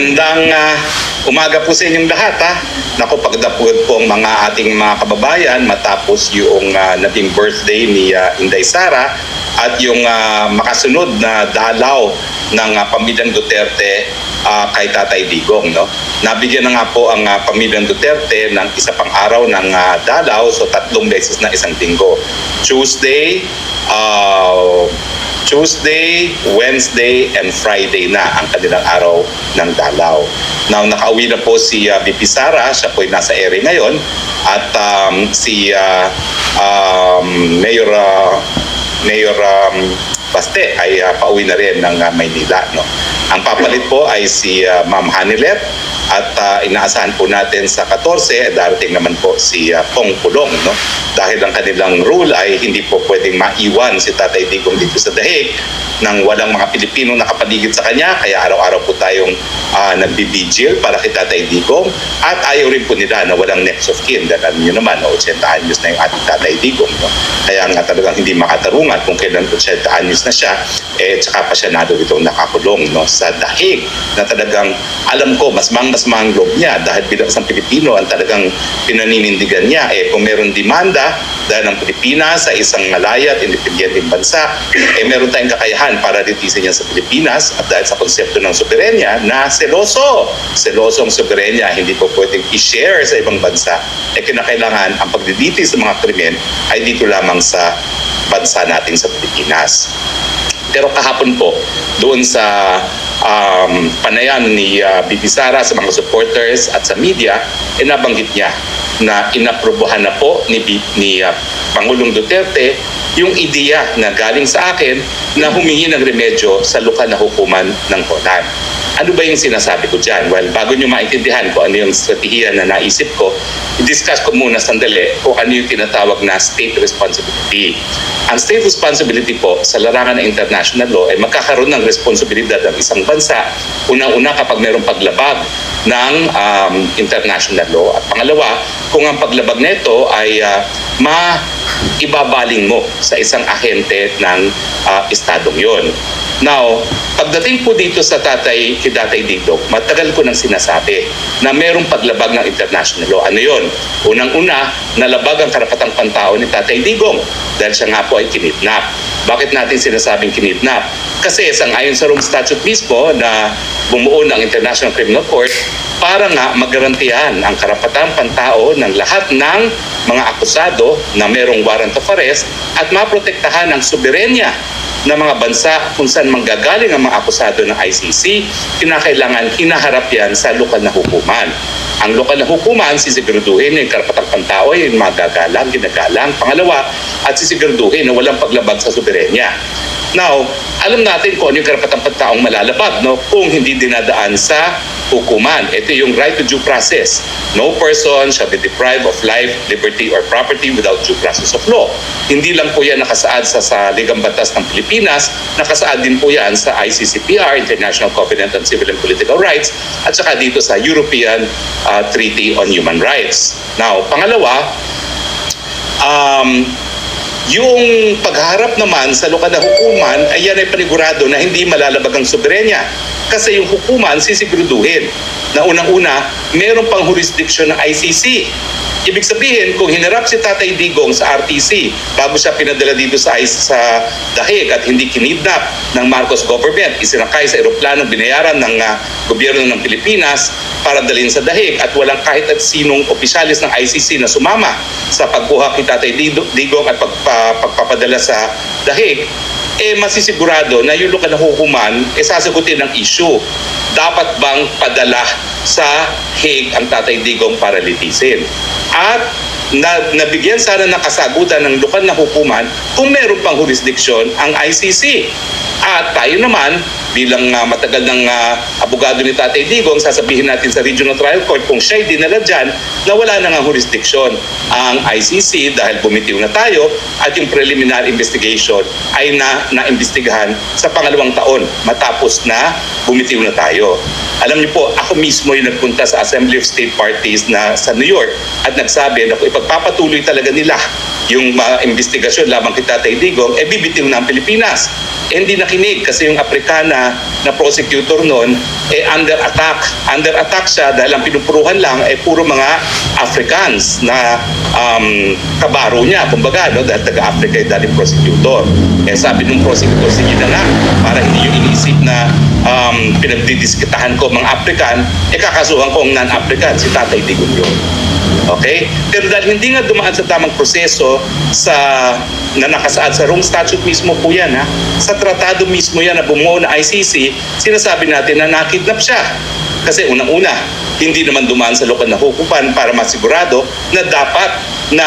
Magandang ah, umaga po sa inyong lahat ha. Naku, pagdapod po ang mga ating mga kababayan matapos yung ah, naging birthday ni ah, Inday Sara at yung ah, makasunod na dalaw ng ah, pamilyang Duterte ah, kay Tatay Digong. No? Nabigyan na nga po ang ah, pamilyang Duterte ng isa pang araw ng ah, dalaw, so tatlong beses na isang linggo. Tuesday, ah, Tuesday, Wednesday, and Friday na ang kanilang araw ng dalaw. Now, nakauwi na po si uh, VP Sara, siya po ay nasa ere ngayon, at um, si uh, um, Mayor, uh, Mayor um, Baste ay uh, pauwi na rin ng uh, Maynila. No? Ang papalit po ay si uh, Ma'am Hanilet at uh, inaasahan po natin sa 14, darating naman po si uh, Pong Pulong. No? Dahil ang kanilang rule ay hindi po pwedeng maiwan si Tatay Digong dito sa Dahig nang walang mga Pilipino nakapaligid sa kanya. Kaya araw-araw po tayong uh, nagbibigil para kay Tatay Digong. At ayaw rin po nila na walang next of kin. Dahil alam nyo naman, 80 anyos na yung ating Tatay Digong. No? Kaya nga talagang hindi makatarungan kung kailan 80 anyos na siya, eh tsaka pa siya narito nakakulong no? sa Dahig na talagang alam ko, mas mang mas mang loob niya dahil bilang isang Pilipino ang talagang pinaninindigan niya. Eh kung meron demanda dahil ang Pilipinas sa isang malaya at independenteng bansa, eh meron tayong kakayahan para litisin yan sa Pilipinas at dahil sa konsepto ng soberenya na seloso. Seloso ang soberenya, hindi po pwedeng i-share sa ibang bansa. Eh kinakailangan ang pagdiditi sa mga krimen ay dito lamang sa bansa natin sa Pilipinas. Pero kahapon po, doon sa um, panayam ni uh, Bibi Sara sa mga supporters at sa media, eh nabanggit niya na inaprobohan na po ni, ni uh, Pangulong Duterte yung ideya na galing sa akin na humingi ng remedyo sa lokal na hukuman ng Honan. Ano ba yung sinasabi ko dyan? Well, bago nyo maintindihan ko ano yung strategiya na naisip ko, i-discuss ko muna sandali kung ano yung tinatawag na state responsibility. Ang state responsibility po sa larangan ng international law ay magkakaroon ng responsibilidad ng isang bansa unang-una kapag mayroong paglabag ng um, international law. At pangalawa, kung ang paglabag nito ay uh, maibabaling mo sa isang ahente ng uh, estadong yon. Now, pagdating po dito sa tatay, kay Tatay Dito, matagal ko nang sinasabi na merong paglabag ng international law. Ano yon? Unang-una, nalabag ang karapatang pantao ni Tatay Digong dahil siya nga po ay kinidnap. Bakit natin sinasabing kinidnap? Kasi sangayon sa Rome Statute mismo na bumuo ng International Criminal Court para nga magarantihan ang karapatang pantao ng lahat ng mga akusado na merong warrant of arrest at maprotektahan ang soberenya ng mga bansa kung saan manggagaling ang mga akusado ng ICC, kinakailangan hinaharap yan sa lokal na hukuman. Ang lokal na hukuman, sisiguraduhin yung karapatang pantao ay magagalang, ginagalang. Pangalawa, at sisiguraduhin na walang paglabag sa soberenya. Now, alam natin kung ano yung karapatang pagtaong malalabag no? kung hindi dinadaan sa hukuman. Ito yung right to due process. No person shall be deprived of life, liberty, or property without due process of law. Hindi lang po yan nakasaad sa, sa Ligang Batas ng Pilipinas, nakasaad din po yan sa ICCPR, International Covenant on Civil and Political Rights, at saka dito sa European uh, Treaty on Human Rights. Now, pangalawa, um, yung pagharap naman sa lokal na hukuman ay yan ay panigurado na hindi malalabag ang soberenya. Kasi yung hukuman sisiguraduhin na unang-una, meron pang jurisdiction ng ICC. Ibig sabihin, kung hinarap si Tatay Digong sa RTC bago siya pinadala dito sa, sa Dahig at hindi kinidnap ng Marcos government, isinakay sa eroplano binayaran ng uh, gobyerno ng Pilipinas para dalhin sa Dahig at walang kahit at sinong opisyalis ng ICC na sumama sa pagkuha kay Tatay Digong at pagpa, pagpapadala sa Dahig, eh masisigurado na yung lokal na hukuman eh sasagutin ng issue. Dapat bang padala sa Hague ang Tatay Digong para litisin? At na, nabigyan sana ng kasagutan ng lokal na hukuman kung meron pang jurisdiction ang ICC. At tayo naman, bilang uh, matagal ng uh, abogado ni Tatay Digong, sasabihin natin sa Regional Trial Court kung siya'y dinala dyan na wala na nga jurisdiction ang ICC dahil bumitiw na tayo at yung preliminary investigation ay na naimbestigahan sa pangalawang taon matapos na bumitiw na tayo. Alam niyo po, ako mismo yung nagpunta sa Assembly of State Parties na sa New York at nagsabi na kung ipagpapatuloy talaga nila yung mga investigasyon lamang kay Tatay Digong, eh bibitiw na ang Pilipinas. Eh, hindi nakinig kasi yung Aprikana na prosecutor noon eh under attack. Under attack siya dahil ang pinupuruhan lang eh puro mga Africans na um, kabaro niya, kumbaga, no? dahil taga-Africa yung dating prosecutor. Eh sabi ng prosecutor, sige na nga, para hindi yung iniisip na um, pinagdidiskitahan ko mga African, eh kakasuhan ko ang non-African, si Tatay Digong yun. Okay? Pero dahil hindi nga dumaan sa tamang proseso sa na nakasaad sa Rome Statute mismo po yan ha. Sa tratado mismo yan na bumuo na ICC, sinasabi natin na nakidnap siya. Kasi unang-una, hindi naman dumaan sa lokal na hukupan para masigurado na dapat na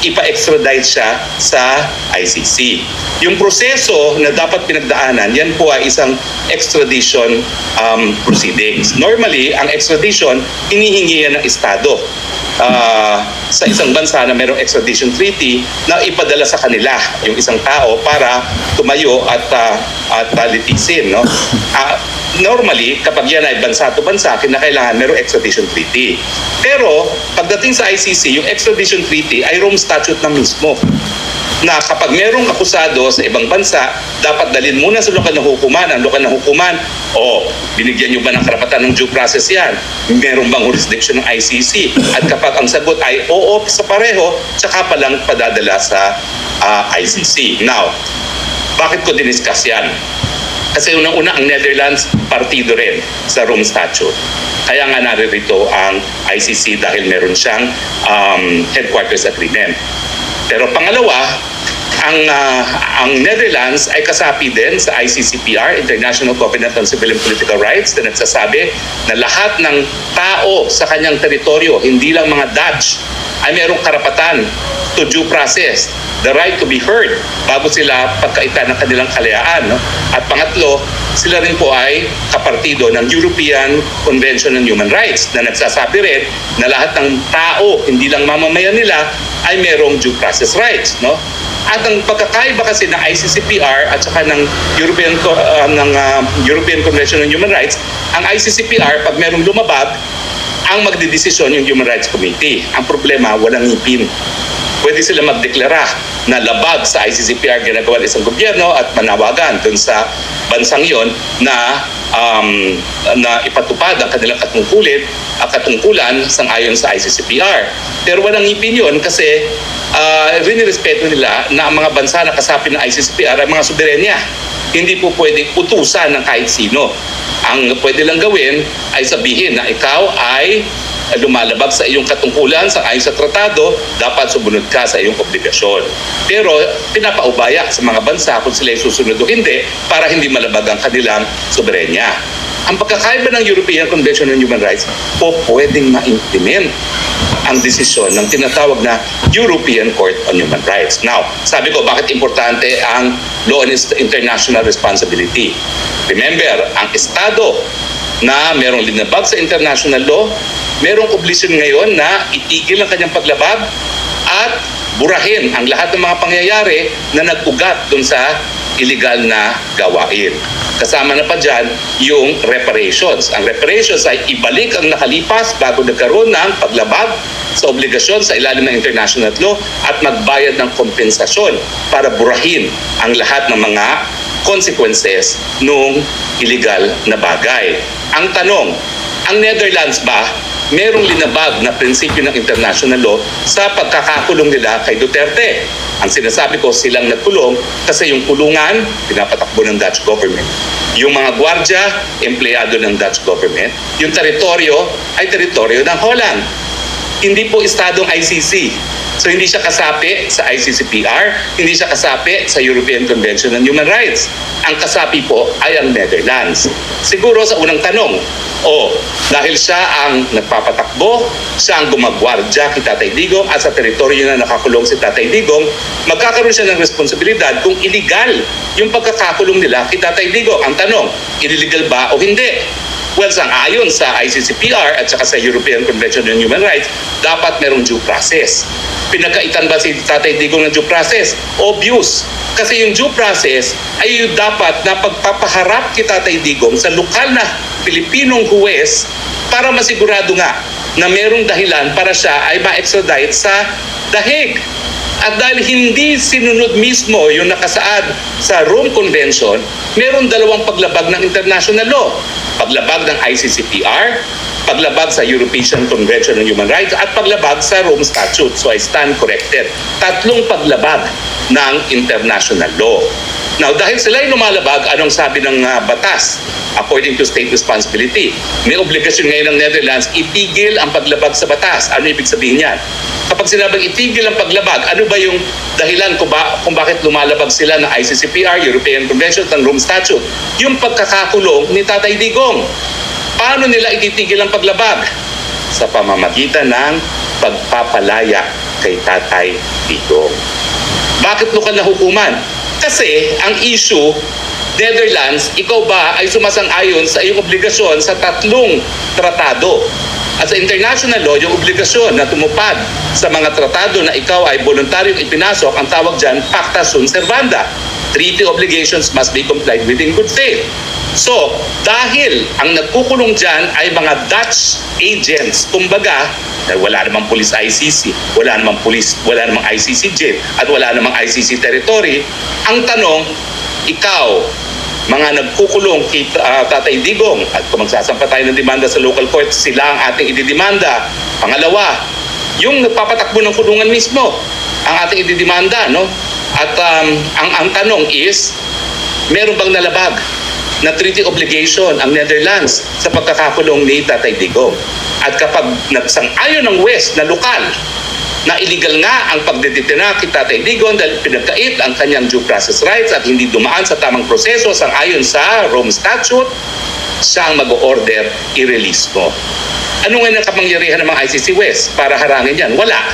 ipa-extradite siya sa ICC. Yung proseso na dapat pinagdaanan, yan po ay isang extradition um, proceedings. Normally, ang extradition, hinihingi yan ng Estado ah, sa isang bansa na mayroong extradition treaty na ipadala sa kanila yung isang tao para tumayo at ah, at ah, litisin no Ah, normally kapag yan ay bansa to bansa kinakailangan mayroong extradition treaty pero pagdating sa ICC yung extradition treaty ay Rome statute na mismo na kapag merong akusado sa ibang bansa, dapat dalhin muna sa lokal na hukuman. Ang lokal na hukuman, o binigyan nyo ba ng karapatan ng due process yan? Meron bang jurisdiction ng ICC? At kapag ang sagot ay oo sa pareho, tsaka pa lang padadala sa ah, ICC. Now, bakit ko diniscuss yan? Kasi unang-una ang Netherlands partido rin sa Rome Statute. Kaya nga naririto ang ICC dahil meron siyang um, headquarters agreement. Pero pangalawa, ang ah, ang Netherlands ay kasapi din sa ICCPR, International Covenant on Civil and Political Rights, na nagsasabi na lahat ng tao sa kanyang teritoryo, hindi lang mga Dutch, ay mayroong karapatan to due process, the right to be heard bago sila pagkaitan ng kanilang kalayaan. No? At pangatlo, sila rin po ay kapartido ng European Convention on Human Rights na nagsasabi rin na lahat ng tao, hindi lang mamamayan nila, ay merong due process rights. No? At ang pagkakaiba kasi ng ICCPR at saka ng European uh, ng uh, European Convention on Human Rights, ang ICCPR pag merong lumabag, ang magdidesisyon yung Human Rights Committee. Ang problema, walang ngipin. Pwede sila magdeklara na labag sa ICCPR ginagawa ng isang gobyerno at manawagan dun sa bansang yon na um, na ipatupad ang kanilang katungkulit at katungkulan sang ayon sa ICCPR. Pero walang ngipin yun kasi uh, rinirespeto nila na ang mga bansa na kasapi ng ICCPR ay mga soberenya. Hindi po pwedeng utusan ng kahit sino. Ang pwede lang gawin ay sabihin na ikaw ay lumalabag sa iyong katungkulan sa ayon sa tratado, dapat sumunod ka sa iyong obligasyon. Pero pinapaubaya sa mga bansa kung sila susunod o hindi para hindi malabag ang kanilang soberenya. Ang pagkakaiba ng European Convention on Human Rights po pwedeng ma-implement ang desisyon ng tinatawag na European Court on Human Rights. Now, sabi ko bakit importante ang law and international responsibility. Remember, ang Estado na merong linabag sa international law, merong oblisyon ngayon na itigil ang kanyang paglabag at burahin ang lahat ng mga pangyayari na nag-ugat dun sa illegal na gawain. Kasama na pa dyan yung reparations. Ang reparations ay ibalik ang nakalipas bago nagkaroon ng paglabag sa obligasyon sa ilalim ng international law at magbayad ng kompensasyon para burahin ang lahat ng mga consequences nung illegal na bagay. Ang tanong, ang Netherlands ba merong linabag na prinsipyo ng international law sa pagkakakulong nila kay Duterte? Ang sinasabi ko silang nagkulong kasi yung kulungan, pinapatakbo ng Dutch government. Yung mga gwardya, empleyado ng Dutch government. Yung teritoryo ay teritoryo ng Holland. Hindi po estadong ICC. So hindi siya kasapi sa ICCPR, hindi siya kasapi sa European Convention on Human Rights. Ang kasapi po ay ang Netherlands. Siguro sa unang tanong, o dahil siya ang nagpapatakbo, siya ang gumagwardya kay Tatay Digong at sa teritoryo na nakakulong si Tatay Digong, magkakaroon siya ng responsibilidad kung illegal yung pagkakakulong nila kay Tatay Digong. Ang tanong, illegal ba o hindi? Well, sang ayon sa ICCPR at saka sa European Convention on Human Rights, dapat merong due process. Pinagkaitan ba si Tatay Digong ng due process? Obvious. Kasi yung due process ay yung dapat na pagpapaharap kay Tatay Digong sa lokal na Pilipinong huwes para masigurado nga na merong dahilan para siya ay ma-extradite sa dahig. At dahil hindi sinunod mismo yung nakasaad sa Rome Convention, meron dalawang paglabag ng international law. Paglabag ng ICCPR, paglabag sa European Convention on Human Rights, at paglabag sa Rome Statute. So I stand corrected. Tatlong paglabag ng international law. Now, dahil sila ay lumalabag, anong sabi ng ah, batas? According to state responsibility, may obligasyon ngayon ng Netherlands itigil ang paglabag sa batas. Ano ibig sabihin yan? Kapag sinabing itigil ang paglabag, ano ba yung dahilan kung, ba, kung bakit lumalabag sila ng ICCPR, European Convention, at Rome Statute? Yung pagkakakulong ni Tatay Digong. Paano nila ititigil ang paglabag? Sa pamamagitan ng pagpapalaya kay Tatay Digong. Bakit lokal na hukuman? Kasi ang issue, Netherlands, ikaw ba ay sumasang-ayon sa iyong obligasyon sa tatlong tratado? At sa international law, yung obligasyon na tumupad sa mga tratado na ikaw ay voluntaryong ipinasok, ang tawag dyan, pacta sunt servanda. Treaty obligations must be complied with in good faith. So, dahil ang nagkukulong dyan ay mga Dutch agents, kumbaga, wala namang police ICC, wala namang police, wala namang ICC jail, at wala namang ICC territory, ang tanong, ikaw, mga nagkukulong kay ah, Tatay Digong at kung magsasampa tayo ng demanda sa local court, sila ang ating ididemanda. Pangalawa, yung nagpapatakbo ng kulungan mismo, ang ating ididemanda, no? At um, ang, ang tanong is, meron bang nalabag na treaty obligation ang Netherlands sa pagkakakulong ni Tatay Digong? At kapag nagsang-ayon ng West na lokal na illegal nga ang pagdedetina kay Tatay Digong dahil pinagkait ang kanyang due process rights at hindi dumaan sa tamang proseso sang ayon sa Rome Statute, siya ang mag-order i-release mo. Ano nga ang kapangyarihan ng mga ICC West para harangin yan? Wala.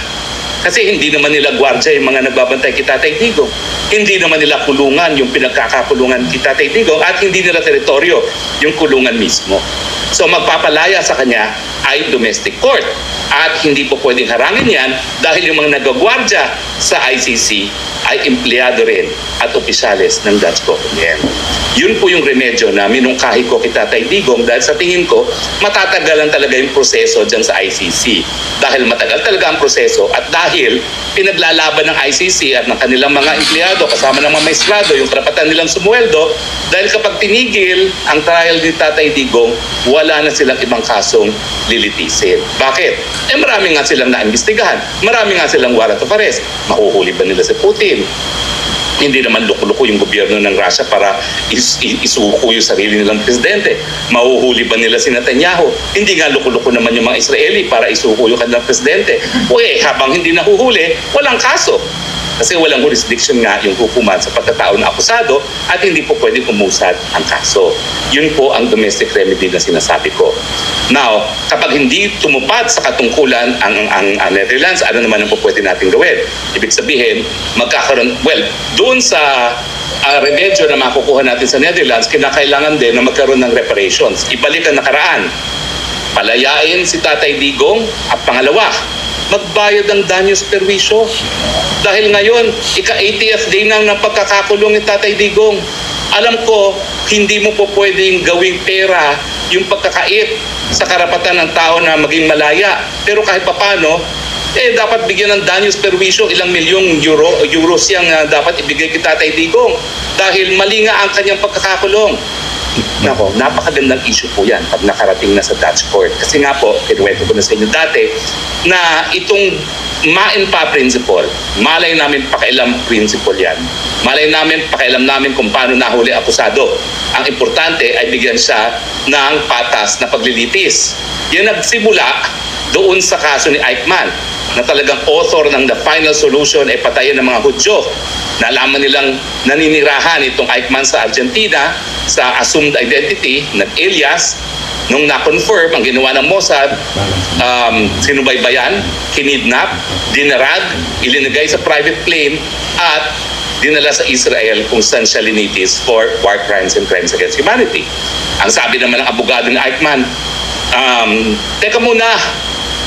Kasi hindi naman nila gwardya yung mga nagbabantay kay Tatay Digong. Hindi naman nila kulungan yung pinagkakakulungan kay Tatay Digong at hindi nila teritoryo yung kulungan mismo. So magpapalaya sa kanya ay domestic court. At hindi po pwedeng harangin yan dahil yung mga nagagwardya sa ICC ay empleyado rin at opisyales ng Dutch government. Yun po yung remedyo na minungkahi ko kay Tatay Digong dahil sa tingin ko matatagalan talaga yung proseso dyan sa ICC. Dahil matagal talaga ang proseso at dahil pinaglalaban ng ICC at ng kanilang mga empleyado kasama ng mga maestrado yung karapatan nilang sumuweldo dahil kapag tinigil ang trial ni Tatay Digong, wala na silang ibang kasong lilitisin. Bakit? Eh marami nga silang naimbestigahan. Marami nga silang warrant of arrest. Mahuhuli ba nila si Putin? Hindi naman loko-loko yung gobyerno ng Russia para is, is, isuko yung sarili nilang presidente. Mahuhuli ba nila si Netanyahu? Hindi nga loko-loko naman yung mga Israeli para isuko yung kanilang presidente. O eh, habang hindi nahuhuli, walang kaso. Kasi walang jurisdiction nga yung hukuman sa pagkatao na akusado at hindi po pwedeng umusad ang kaso. Yun po ang domestic remedy na sinasabi ko. Now, kapag hindi tumupad sa katungkulan ang, ang, ang Netherlands, ano naman ang po pwede natin gawin? Ibig sabihin, magkakaroon, well, doon sa uh, remedyo na makukuha natin sa Netherlands, kinakailangan din na magkaroon ng reparations. Ibalik ang nakaraan. Palayain si Tatay Digong at pangalawa, magbayad ng danyos perwisyo. Dahil ngayon, ika-80th day na ng pagkakakulong ni Tatay Digong. Alam ko, hindi mo po pwedeng gawing pera yung pagkakait sa karapatan ng tao na maging malaya. Pero kahit papano, eh dapat bigyan ng danyos perwisyo ilang milyong euro euros yang ah, dapat ibigay kay Tatay Digong dahil mali nga ang kanyang pagkakakulong. Nako, napakagandang issue po yan pag nakarating na sa Dutch court. Kasi nga po, kinuwento ko na sa inyo dati, na itong MAINPA principle, malay namin pakailam principle yan. Malay namin, pakailam namin kung paano nahuli akusado. Ang importante ay bigyan siya ng patas na paglilitis. Yan nagsimula doon sa kaso ni Eichmann na talagang author ng The Final Solution ay patayin ng mga Hudyo. Nalaman nilang naninirahan itong Eichmann sa Argentina sa assumed identity, nag-alias, nung na-confirm ang ginawa ng Mossad, um, sinubaybayan, kinidnap, dinarag, ilinagay sa private plane, at dinala sa Israel kung saan siya linitis for war crimes and crimes against humanity. Ang sabi naman ng abogado ni Eichmann, um, teka muna,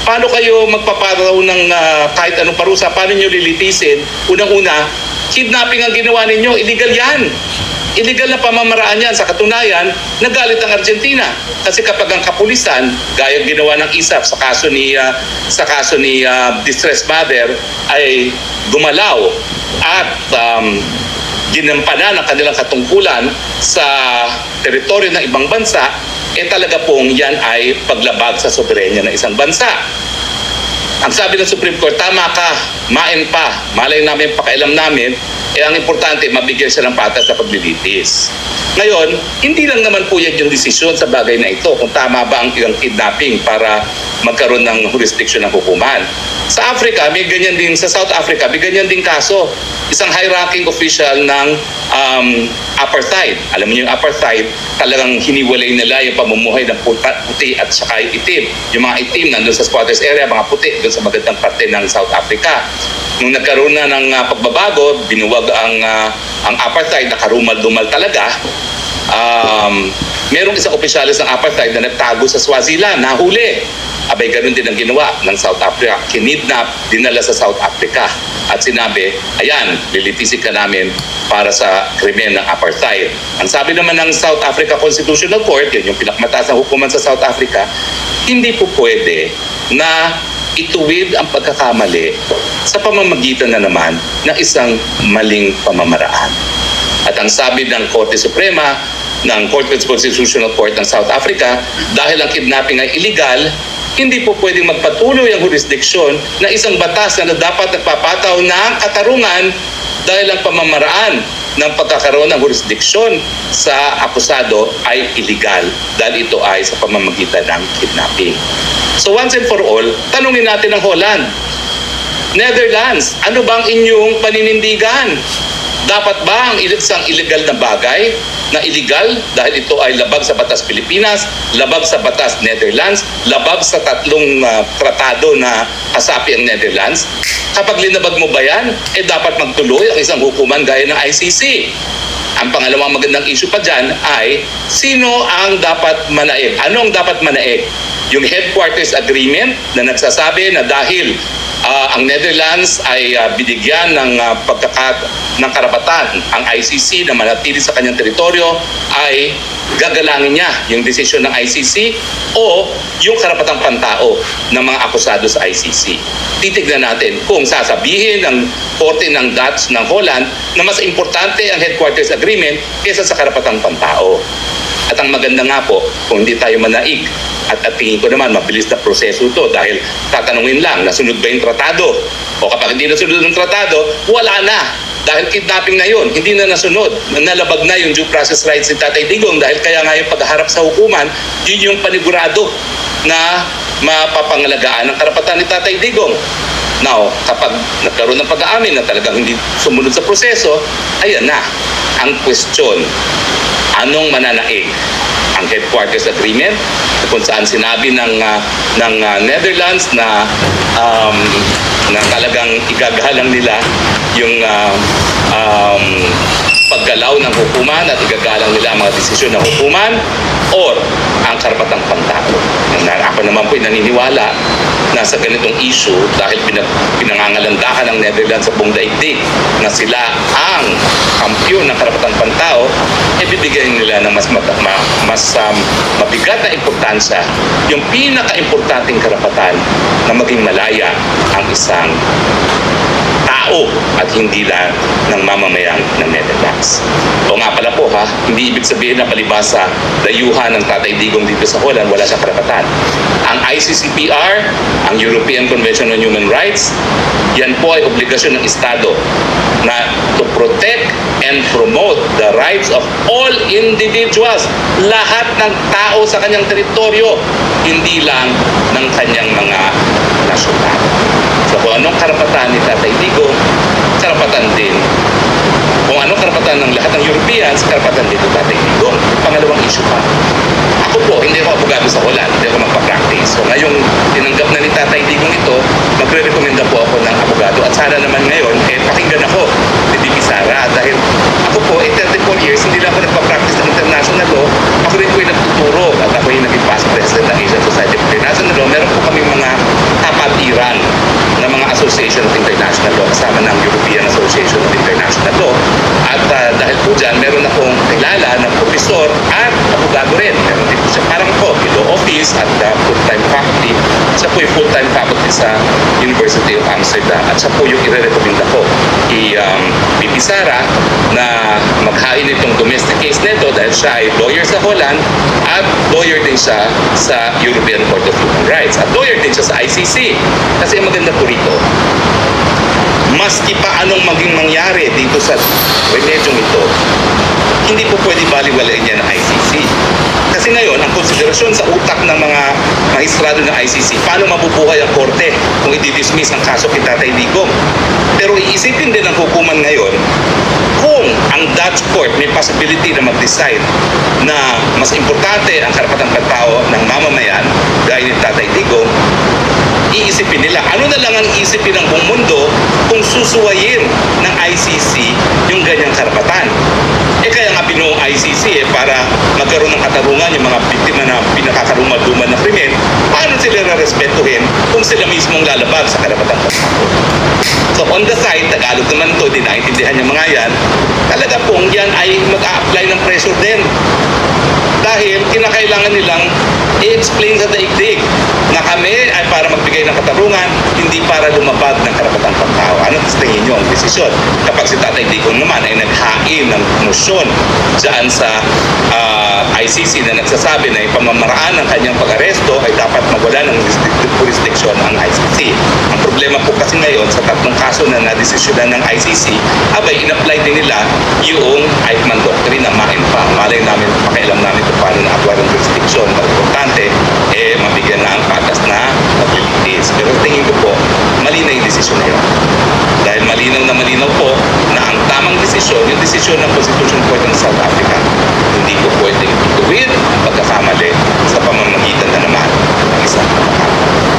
paano kayo magpaparaw ng ah, kahit anong parusa? Paano nyo lilitisin? Unang-una, kidnapping ang ginawa ninyo, illegal yan. Illegal na pamamaraan yan. Sa katunayan, nagalit ang Argentina. Kasi kapag ang kapulisan, gaya ginawa ng ISAF sa kaso ni ah, sa kaso ni ah, distressed mother ay gumalaw at um, ginampanan ang kanilang katungkulan sa teritoryo ng ibang bansa, eh talaga pong yan ay paglabag sa soberenya ng isang bansa. Ang sabi ng Supreme Court, tama ka, main pa, malay namin, pakialam namin, eh ang importante, mabigyan siya ng patas sa paglilitis. Ngayon, hindi lang naman po yan yung desisyon sa bagay na ito, kung tama ba ang ilang kidnapping para magkaroon ng jurisdiction ng hukuman. Sa Africa, may ganyan din, sa South Africa, may ganyan din kaso. Isang high-ranking official ng um, apartheid. Alam niyo yung apartheid, talagang hiniwalay nila yung pamumuhay ng puti at saka yung itim. Yung mga itim nandun sa squatters area, mga puti doon sa magandang parte ng South Africa. Nung nagkaroon na ng ah, pagbabago, binuwag ang ah, ang apartheid, nakarumal-dumal talaga. Um, merong isang opisyalis ng apartheid na nagtago sa Swaziland, nahuli. Abay, ganun din ang ginawa ng South Africa. Kinidnap, dinala sa South Africa. At sinabi, ayan, lilitisin ka namin para sa krimen ng apartheid. Ang sabi naman ng South Africa Constitutional Court, yun yung pinakamataas na hukuman sa South Africa, hindi po pwede na ituwid ang pagkakamali sa pamamagitan na naman ng isang maling pamamaraan. At ang sabi ng Korte Suprema, ng Court of Constitutional Court ng South Africa, dahil ang kidnapping ay illegal, hindi po pwedeng magpatuloy ang jurisdiksyon na isang batas na dapat nagpapataw ng katarungan dahil ang pamamaraan ng pagkakaroon ng jurisdiksyon sa akusado ay illegal dahil ito ay sa pamamagitan ng kidnapping. So once and for all, tanungin natin ang Holland. Netherlands, ano bang inyong paninindigan? Dapat ba ang isang illegal na bagay na illegal dahil ito ay labag sa batas Pilipinas, labag sa batas Netherlands, labag sa tatlong ah, tratado na kasapi ang Netherlands? Kapag linabag mo ba yan, eh dapat magtuloy ang isang hukuman gaya ng ICC. Ang pangalawang magandang issue pa dyan ay sino ang dapat manaig? Ano ang dapat manaig? Yung headquarters agreement na nagsasabi na dahil ah, ang Netherlands ay ah, binigyan ng uh, pagkakat ng karapatan ang ICC na manatili sa kanyang teritoryo ay gagalangin niya yung desisyon ng ICC o yung karapatang pantao ng mga akusado sa ICC. Titignan natin kung sasabihin ng Korte ng Dutch ng Holland na mas importante ang headquarters agreement kaysa sa karapatang pantao. At ang maganda nga po, kung hindi tayo manaig, at, at tingin ko naman mabilis na proseso ito dahil tatanungin lang, nasunod ba yung tratado? O kapag hindi nasunod ng tratado, wala na. Dahil kidnapping na yun, hindi na nasunod. Nalabag na yung due process rights ni Tatay Digong dahil kaya nga yung pagharap sa hukuman, yun yung panigurado na mapapangalagaan ng karapatan ni Tatay Digong. Now, kapag nagkaroon ng pag-aamin na talagang hindi sumunod sa proseso, ayan na ang question anong mananaig ang headquarters agreement kung saan sinabi ng ah, ng ah, Netherlands na um, na talagang igagalang nila yung ah, um, paggalaw ng hukuman at igagalang nila ang mga desisyon ng hukuman or ang karapatang pantao. Ako naman po naniniwala na sa ganitong issue dahil pinag, ng Netherlands sa buong daigdig na sila ang kampiyon ng karapatang pantao, e bibigyan nila ng mas, mata, ma, mas um, mabigat na importansya yung pinaka-importanting karapatan na maging malaya ang isang tao at hindi lang ng mamamayang ng Netherlands. O nga pala po ha, hindi ibig sabihin na palibasa dayuhan ng Tatay Digong dito sa Holland, wala siyang karapatan. Ang ICCPR, ang European Convention on Human Rights, yan po ay obligasyon ng Estado na to protect and promote the rights of all individuals, lahat ng tao sa kanyang teritoryo, hindi lang ng kanyang mga nasyonal. So kung anong karapatan ni Tatay Digong, karapatan din. Kung anong karapatan ng lahat ng Europeans, karapatan ng Tatay Digong. Pangalawang issue pa. Ako po, hindi ako abogado sa Holland, hindi ako magpa-practice. So ngayong tinanggap na ni Tatay Digong ito, magre-recommenda po ako ng abogado. At sana naman ngayon, eh, pakinggan ako ni DP Sara. Dahil ako po, eh, 34 years, hindi lang ako nagpa-practice ng international law. Ako rin po yung nagtuturo at ako yung naging past president ng Asian Society of International Law. Meron po kami mga kapatiran ng mga Association of International Law kasama ng European Association of International Law. At ah, dahil po dyan, meron akong kilala na profesor at abogado rin. Meron din po siya parang po, law office at uh, full-time faculty. Siya po yung full-time faculty sa University of Amsterdam at siya po yung i-recommenda ko kay um, VP Sara na maghain itong domestic case nito dahil siya ay lawyer sa Holland at lawyer din siya sa European Court of Human Rights at lawyer din siya sa ICC. Kasi maganda po rito, maski pa anong maging mangyari dito sa remedyong ito, hindi po pwede baliwalain yan ng ICC. Kasi ngayon, ang konsiderasyon sa utak ng mga maestrado ng ICC, paano mabubuhay ang korte kung i-dismiss ang kaso kay Tatay Digong. Pero iisipin din ng hukuman ngayon, kung ang Dutch court may possibility na mag-decide na mas importante ang karapatang pagtao ng mamamayan, gaya ni Tatay Digong, iisipin nila. Ano na lang ang iisipin ng buong mundo kung susuwayin ng ICC yung ganyang karapatan. Eh binuong ICC eh, para magkaroon ng katarungan yung mga biktima na pinakakarumad-duman na krimen, paano sila respetuhin kung sila mismong lalabag sa karapatang pagtao? So on the side, Tagalog naman to, di naintindihan yung mga yan, talaga pong yan ay mag-a-apply ng pressure din. Dahil kinakailangan nilang i-explain sa daigdig na kami ay para magbigay ng katarungan, hindi para lumabag ng karapatang pagtao. Ano tingin nyo ang desisyon? Kapag si Tatay Digong naman ay naghain ng motion dyan sa ah, ICC na nagsasabi na yung pamamaraan ng kanyang pag-aresto ay dapat magwala ng jurisdic- jurisdiction ang ICC. Problema po kasi ngayon sa tatlong kaso na nadesisyonan ng ICC, abay in-apply din nila yung Eichmann Doctrine na main pa. Malay namin, pakialam namin kung paano na-apply ng jurisdiction. Ang importante, eh, mabigyan na ang patas na paglilitis. Pero tingin ko po, mali na yung desisyon na yun. Dahil malinaw na malinaw po na ang tamang desisyon, yung desisyon ng Constitution Court ng South Africa, hindi po pwedeng ituwid ang pagkakamali sa pamamagitan na naman ng isang pagkakamali.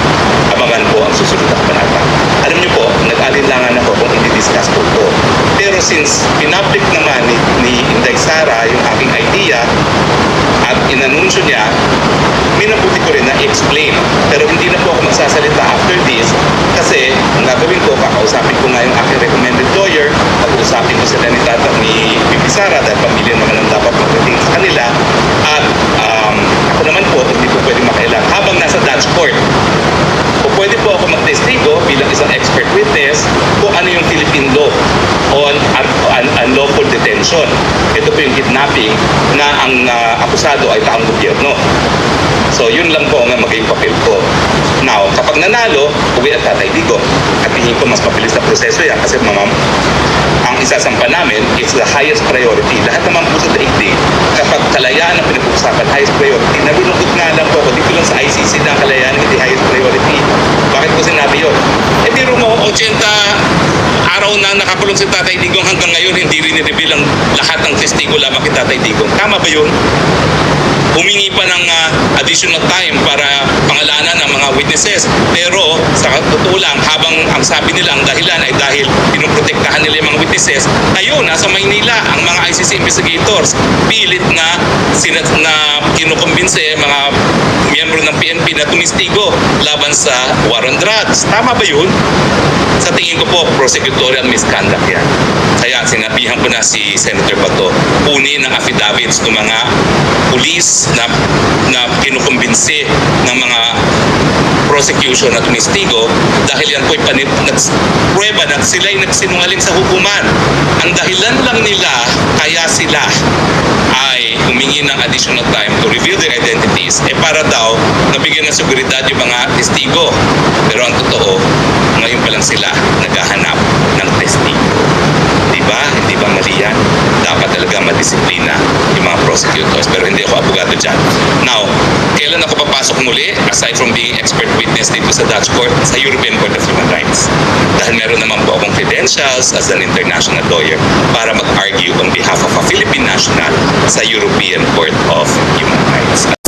Abangan po ang susunod na kabanata. Alam niyo po, nag-alinlangan ako kung i-discuss po ito. Pero since pinablic naman ni, ni Inday Sara yung aking idea at inanunsyo niya, minabuti ko rin na i-explain. Pero hindi na po ako magsasalita after this kasi gagawin ko, kakausapin ko nga yung aking recommended lawyer, pag-usapin ko sila ni Tata ni Bibi Sara dahil pamilya naman ang dapat magdating sa kanila. At um, ako naman po, hindi po pwede makailang habang nasa Dutch court. O pwede po bilang isang expert witness kung ano yung Philippine law on un- un- unlawful detention. Ito po yung kidnapping na ang ah, akusado ay taong gobyerno. So yun lang po ang magiging papel ko. Now, kapag nanalo, uwi at tatay digo. At tingin ko mas mabilis na proseso yan kasi mamam, ang isasampa namin is the highest priority. Lahat naman po sa daigdig, kapag kalayaan ang pinag-uusapan, highest priority, nalulungkot nga lang po ako dito lang sa ICC na kalayaan hindi highest priority. Bakit ko sinabi yun? Eh biro mo, 80 araw na nakakulong si Tatay Digong hanggang ngayon hindi rin i-reveal ang lahat ng testigo lamang kay Tatay Digong. Tama ba yun? humingi pa ng ah, additional time para pangalanan ng mga witnesses. Pero sa totoo lang, habang ang sabi nila ang dahilan ay dahil pinoprotektahan nila yung mga witnesses, ngayon nasa Maynila ang mga ICC investigators pilit na sina, na kinukumbinse mga miyembro ng PNP na tumistigo laban sa war on drugs. Tama ba yun? Sa tingin ko po, prosecutorial misconduct yan. Kaya sinabihan ko na si Senator Bato, kunin ang affidavits ng mga pulis na, na kinukumbinsi ng mga prosecution at tumistigo dahil yan po'y prueba na sila'y nagsinungaling sa hukuman. Ang dahilan lang nila kaya sila ay humingi ng additional time to reveal their identities eh para daw nabigyan ng seguridad yung mga testigo. Pero ang totoo, ngayon pa lang sila naghahanap ng testigo. Di ba? Hindi ba mali yan? Dapat talaga madisiplina yung mga prosecutors. Pero hindi ako abogado dyan. Now, kailan ako papasok muli aside from being expert witness dito sa Dutch Court sa European Court of Human Rights? Dahil meron naman po akong credentials as an international lawyer para mag-argue on behalf of a Philippine national sa European Court of Human Rights.